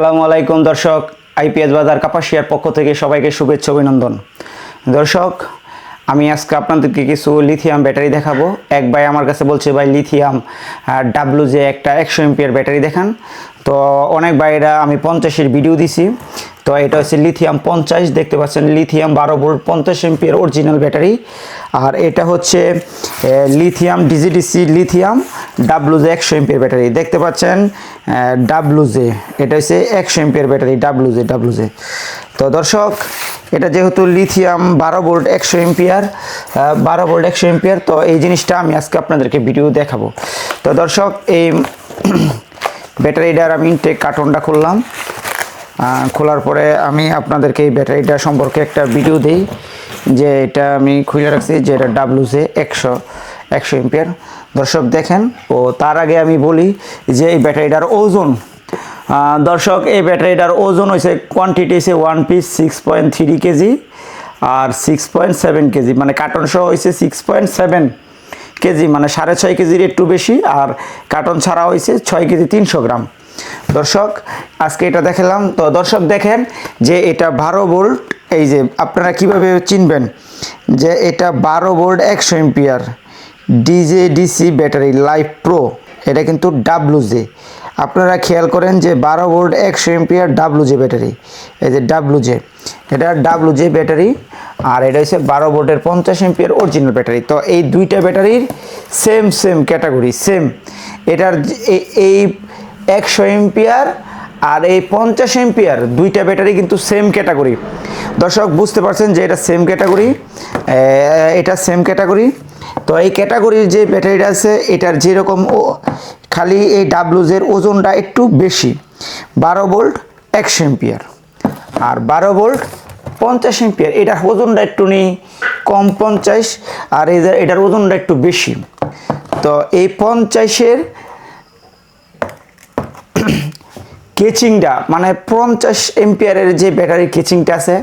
আসসালামু আলাইকুম দর্শক, আইপিএস বাজার কাপাসিয়ার পক্ষ থেকে সবাইকে শুভেচ্ছা অভিনন্দন। দর্শক, আমি আজকে আপনাদেরকে কিছু লিথিয়াম ব্যাটারি দেখাবো। এক ভাই আমার কাছে বলছে, ভাই লিথিয়াম ডাব্লু যে একটা একশো এমপিয়ার ব্যাটারি দেখান। তো অনেক ভাইরা, আমি পঞ্চাশের ভিডিও দিছি। তো এটা হচ্ছে লিথিয়াম পঞ্চাশ, দেখতে পাচ্ছেন লিথিয়াম বারো ভোল্ট পঞ্চাশ এমপিয়ার অরিজিনাল ব্যাটারি। আর এটা হচ্ছে লিথিয়াম ডিজিডিসি লিথিয়াম ডাব্লু জে একশো এমপিয়ার ব্যাটারি। দেখতে পাচ্ছেন ডাব্লু জে এটা হচ্ছে একশো ampere battery W J W J তো দর্শক, এটা যেহেতু লিথিয়াম, বারো ভোল্ট একশো এমপিয়ার বারো ভোল্ট একশো এমপিয়ার, তো এই জিনিসটা আমি আজকে আপনাদেরকে ভিডিও দেখাবো। তো দর্শক, এই ব্যাটারিটার আমি ইনটেক কার্টনটা খুললাম। খোলার পরে আমি আপনাদেরকে এই ব্যাটারিটা সম্পর্কে একটা ভিডিও দিই, যে এটা আমি খুলে রাখছি, যে এটা ডাব্লু জে একশো একশো এমপিয়ার। দর্শক দেখেন, ও তার আগে আমি বলি যে এই ব্যাটারিটার ওজন দর্শক, এই ব্যাটারিটার ওজন হয়েছে কোয়ান্টিটি হয়েছে one piece six point three kg আর সিক্স পয়েন্ট সেভেন কেজি মানে কার্টন সহ হয়েছে সিক্স পয়েন্ট সেভেন কেজি মানে সাড়ে ছয় কেজির একটু বেশি আর কার্টন ছাড়া হয়েছে ছয় কেজি তিনশো গ্রাম। দর্শক, আজকে এটা দেখালাম। তো দর্শক দেখেন যে এটা বারো ভোল্ট এই যে আপনারা কীভাবে চিনবেন যে এটা বারো ভোল্ট একশো ampere. DJ DC battery life pro এটা কিন্তু ডাব্লু জে আপনারা খেয়াল করেন যে বারো ভোল্ট একশো এমপিয়ার ডাব্লু জে ব্যাটারি, এই যে ডাব্লু জে এটা ডাব্লু জে ব্যাটারি, আর এটা হচ্ছে বারো ভোল্টের পঞ্চাশ এমপিয়ার অরিজিনাল ব্যাটারি। তো এই দুইটা ব্যাটারির সেম সেম ক্যাটাগরি সেম এটার এই একশো এমপিয়ার আর এই পঞ্চাশ এমপিয়ার দুইটা ব্যাটারি কিন্তু সেম ক্যাটাগরি দর্শক, বুঝতে পারছেন যে এটা সেম ক্যাটাগরি এটা সেম ক্যাটাগরি তো এই ক্যাটাগরির যে ব্যাটারিটা আছে, এটার যেরকম ও, খালি এই ডাব্লুজের ওজনটা একটু বেশি। বারো ভোল্ট একশো এম্পিয়ার আর বারো ভোল্ট পঞ্চাশ এম্পিয়ার এটার ওজনটা একটু নেই, কম পঞ্চাশ। আর এদের এটার ওজনটা একটু বেশি। তো এই পঞ্চাশের কেচিংটা মানে পঞ্চাশ এম্পিয়ারের যে ব্যাটারির কেচিংটা আছে,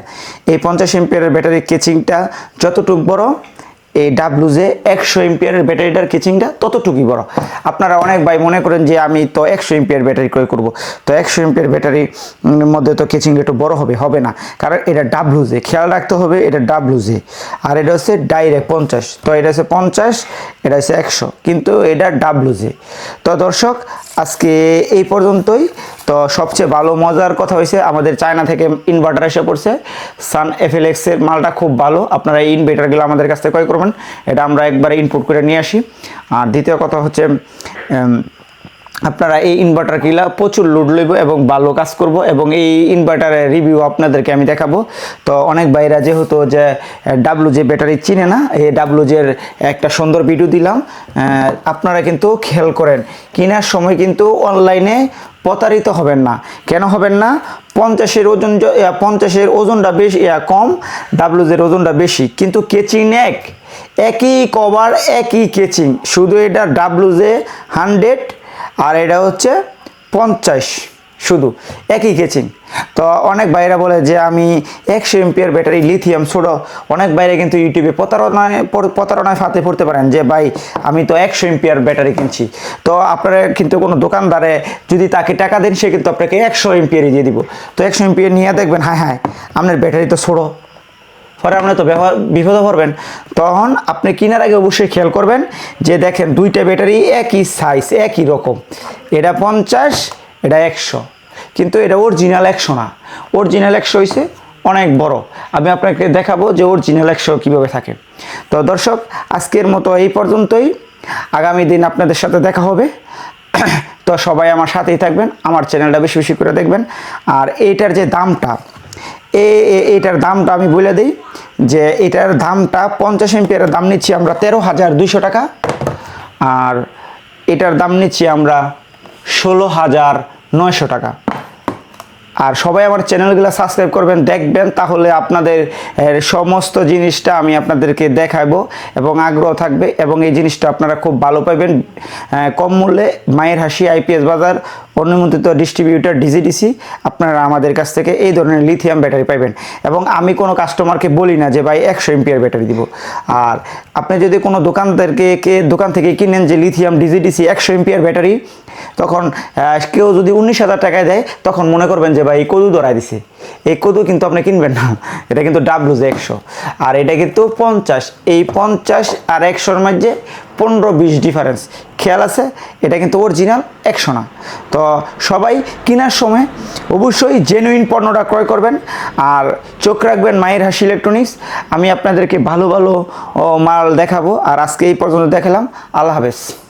এই পঞ্চাশ এম্পিয়ারের ব্যাটারির কেচিংটা যতটুক বড় এই ডাব্লু জে একশো এমপিয়ারের ব্যাটারিটার কেচিংটা ততটুকুই বড়। আপনারা অনেক ভাই মনে করেন যে আমি তো একশো এম্পিয়ার ব্যাটারি ক্রয় করব। তো একশো এম্পিয়ার ব্যাটারি মধ্যে তো কেচিং একটু বড় হবে হবে না। কারণ এটা ডাব্লু জে খেয়াল রাখতে হবে এটা ডাব্লু জে আর এটা হচ্ছে ডাইরেক্ট পঞ্চাশ, তো এটা হচ্ছে পঞ্চাশ, এটা হচ্ছে একশো, কিন্তু এটা ডাব্লু জে তো দর্শক, আজকে এই পর্যন্তই। তো সবচেয়ে ভালো, মজার কথা হয়েছে আমাদের চায়না থেকে ইনভার্টার এসে পড়ছে। সান এফএলএক্সের মালটা খুব ভালো। আপনারা এই ইনভার্টারগুলো আমাদের কাছ থেকে ক্রয় করবেন। এটা আমরা একবারে ইনপুট করে নিয়ে আসি। আর দ্বিতীয় কথা হচ্ছে আপনারা এই ইনভার্টার ইনভার্টারগুলা প্রচুর লোড লইব এবং ভালো কাজ করব এবং এই ইনভার্টারের রিভিউ আপনাদেরকে আমি দেখাবো। তো অনেক ভাইরা যেহেতু যে ডাব্লু যে ব্যাটারি চিনে না এই ডাব্লু জের একটা সুন্দর ভিডিও দিলাম। আপনারা কিন্তু খেয়াল করেন, কেনার সময় কিন্তু অনলাইনে প্রতারিত হবেন না। কেন হবেন না? পঞ্চাশের ওজন পঞ্চাশের ওজনটা বেশি কম ডাব্লুজের ওজনটা বেশি। কিন্তু কেচিং এক? একই কভার, একই কেচিং। শুধু এটা ডাব্লুজে হান্ড্রেড আর এটা হচ্ছে পঞ্চাশ। শুধু একই কেচিং। তো অনেক বাইরা বলে যে আমি একশো এমপিয়ার ব্যাটারি লিথিয়াম ছোটো। অনেক বাইরে কিন্তু ইউটিউবে প্রতারণায় পর- প্রতারণায় ফাতে পড়তে পারেন যে, ভাই, আমি তো একশো এমপিয়ার ব্যাটারি কিনছি। তো আপনারা কিন্তু কোনো দোকানদারে যদি তাকে টাকা দেন, সে কিন্তু আপনাকে একশো এমপিয়ারই দিয়ে দিব। তো একশো এমপিয়ার নিয়ে দেখবেন হ্যাঁ হ্যাঁ আপনার ব্যাটারি তো ছোটো। পরে আপনি তো বিপদে পড়বেন। তখন আপনি কেনার আগে অবশ্যই খেয়াল করবেন যে দেখেন দুইটা ব্যাটারি একই সাইজ একই রকম। এটা পঞ্চাশ, এটা একশো। কিন্তু এটা অরিজিনাল একশো না। অরিজিনাল একশো হয়েছে অনেক বড়। আমি আপনাকে দেখাবো যে অরিজিনাল একশো কীভাবে থাকে। তো দর্শক, আজকের মতো এই পর্যন্তই। আগামী দিন আপনাদের সাথে দেখা হবে। তো সবাই আমার সাথেই থাকবেন, আমার চ্যানেলটা বেশি বেশি করে দেখবেন। আর এইটার যে দামটা এটার দামটা আমি বলে দিই যে এটার দামটা পঞ্চাশ এমপিয়ারের দাম নিচ্ছি আমরা তেরো হাজার দুইশো টাকা। আর এটার দাম নিচ্ছি আমরা ষোলো হাজার নয়শো টাকা। আর সবাই আমার চ্যানেলগুলো সাবস্ক্রাইব করবেন, দেখবেন, তাহলে আপনাদের সমস্ত জিনিসটা আমি আপনাদেরকে দেখাবো এবং আগ্রহ থাকবে এবং এই জিনিসটা আপনারা খুব ভালো পাবেন। কম মূল্যে মায়ের হাসি আইপিএস বাজার, অনুমোদিত ডিস্ট্রিবিউটার ডিজিডিসি আপনারা আমাদের কাছ থেকে এই ধরনের লিথিয়াম ব্যাটারি পাবেন এবং আমি কোনো কাস্টমারকে বলি না যে, ভাই, একশো এমপিআর ব্যাটারি দিব। আর আপনি যদি কোনো দোকানদারকে কে, দোকান থেকে কিনেন যে লিথিয়াম ডিজিডিসি একশো এমপিআর ব্যাটারি তখন কেউ যদি উনিশ হাজার টাকায় দেয়, তখন মনে করবেন যে ভাই এই কদু ধরাই দিছে। এই কদু কিন্তু আপনি কিনবেন না। এটা কিন্তু ডাব্লু যে একশো। আর এটা কিন্তু পঞ্চাশ। এই পঞ্চাশ আর একশোর মাঝে পনেরো বিশ ডিফারেন্স খেয়াল আছে? এটা কিন্তু অরিজিনাল একশো না। তো সবাই কেনার সময় অবশ্যই জেনুইন পণ্যটা ক্রয় করবেন। আর চোখ রাখবেন মায়ের হাসি ইলেকট্রনিক্স আমি আপনাদেরকে ভালো ভালো মাল দেখাবো। আর আজকে এই পর্যন্ত দেখালাম। আল্লাহ হাফেজ।